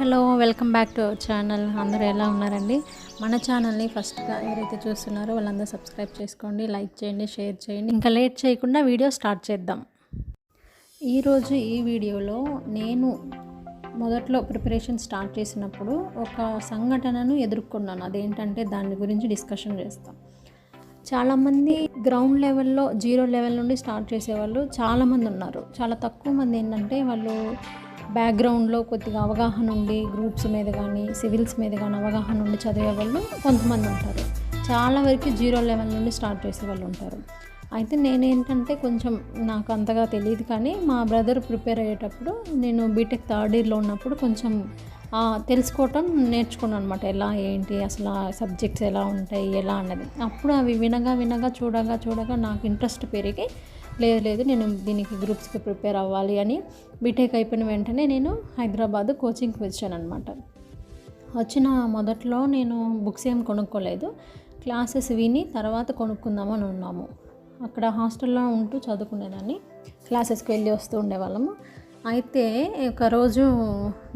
Hello welcome back to our channel. అందరూ ఎలా ఉన్నారండి? మన ఛానల్ని ఫస్ట్గా ఎవరైతే చూస్తున్నారో వాళ్ళందరూ సబ్స్క్రైబ్ చేసుకోండి లైక్ చేయండి షేర్ చేయండి. ఇంకా లేట్ చేయకుండా వీడియో స్టార్ట్ చేద్దాం. ఈరోజు ఈ వీడియోలో నేను మొదట్లో ప్రిపరేషన్ స్టార్ట్ చేసినప్పుడు ఒక సంఘటనను ఎదుర్కొన్నాను. అదేంటంటే దాని గురించి డిస్కషన్ చేస్తాం. చాలామంది గ్రౌండ్ లెవెల్లో జీరో లెవెల్ నుండి స్టార్ట్ చేసేవాళ్ళు చాలామంది ఉన్నారు. చాలా తక్కువ మంది ఏంటంటే వాళ్ళు బ్యాక్గ్రౌండ్లో కొద్దిగా అవగాహన ఉండి గ్రూప్స్ మీద కానీ సివిల్స్ మీద కానీ అవగాహన ఉండి చదివే వాళ్ళు కొంతమంది ఉంటారు. చాలా వరకు జీరో లెవెల్ నుండి స్టార్ట్ చేసే వాళ్ళు ఉంటారు. అయితే నేనేంటంటే కొంచెం నాకు అంతగా తెలియదు కానీ మా బ్రదర్ ప్రిపేర్ అయ్యేటప్పుడు నేను బీటెక్ థర్డ్ ఇయర్లో ఉన్నప్పుడు కొంచెం తెలుసుకోవటం నేర్చుకున్నాను అనమాట ఎలా ఏంటి అసలు ఆ సబ్జెక్ట్స్ ఎలా ఉంటాయి ఎలా అన్నది. అప్పుడు అవి వినగా వినగా చూడగా చూడగా నాకు ఇంట్రెస్ట్ పెరిగి లేదు లేదు నేను దీనికి గ్రూప్స్కి ప్రిపేర్ అవ్వాలి అని బీటెక్ అయిపోయిన వెంటనే నేను హైదరాబాద్ కోచింగ్కి వచ్చాను అనమాట వచ్చిన మొదట్లో నేను బుక్స్ ఏం కొనుక్కోలేదు. క్లాసెస్ విని తర్వాత కొనుక్కుందామని ఉన్నాము. అక్కడ హాస్టల్లో ఉంటూ చదువుకునేదాన్ని. క్లాసెస్కి వెళ్ళి వస్తూ ఉండేవాళ్ళము. అయితే ఒక రోజు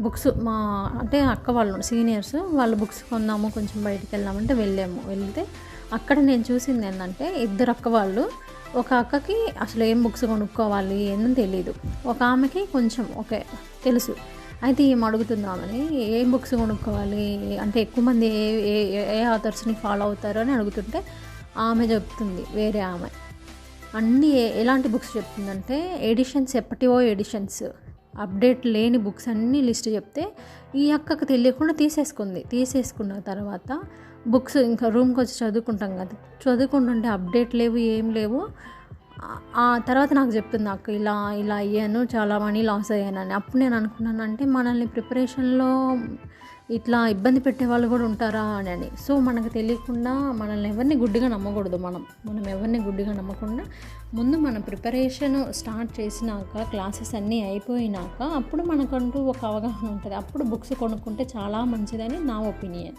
బుక్స్ మా అంటే అక్క వాళ్ళు సీనియర్స్ వాళ్ళు బుక్స్ కొందాము కొంచెం బయటికి వెళ్దామంటే వెళ్ళాము. వెళ్తే అక్కడ నేను చూసింది ఏంటంటే ఇద్దరు అక్క వాళ్ళు ఒక అక్కకి అసలు ఏం బుక్స్ కొనుక్కోవాలి ఏందని తెలియదు ఒక ఆమెకి కొంచెం ఓకే తెలుసు. అయితే ఏం అడుగుతుందామని ఏం బుక్స్ కొనుక్కోవాలి? అంటే ఎక్కువ మంది ఏ ఏ ఏ ఆథర్స్ని ఫాలో అవుతారు? అని అడుగుతుంటే ఆమె చెప్తుంది వేరే ఆమె. అన్నీ ఎలాంటి బుక్స్ చెప్తుందంటే ఎడిషన్స్ ఎప్పటివో ఎడిషన్స్. అప్డేట్ లేని బుక్స్ అన్నీ లిస్ట్ చెప్తే ఈ అక్కకు తెలియకుండా తీసేసుకుంది. తీసేసుకున్న తర్వాత బుక్స్ ఇంకా రూమ్కి వచ్చి చదువుకుంటాం కదా. చదువుకుంటుంటే అప్డేట్ లేవు ఏం లేవు. ఆ- తర్వాత నాకు చెప్తుంది నాకు ఇలా ఇలా అయ్యాను చాలా మనీ లాస్ అయ్యానని. అప్పుడు నేను అనుకున్నాను అంటే మనల్ని ప్రిపరేషన్లో ఇట్లా ఇబ్బంది పెట్టే వాళ్ళు కూడా ఉంటారా? అని అని. సో మనకు తెలియకుండా మనల్ని ఎవరిని గుడ్డిగా నమ్మకూడదు మనం. మనం ఎవరిని గుడ్డిగా నమ్మకుండా ముందు మన ప్రిపరేషన్ స్టార్ట్ చేసినాక క్లాసెస్ అన్నీ అయిపోయినాక అప్పుడు మనకంటూ ఒక అవగాహన ఉంటుంది. అప్పుడు బుక్స్ కొనుక్కుంటే చాలా మంచిదని నా ఒపీనియన్.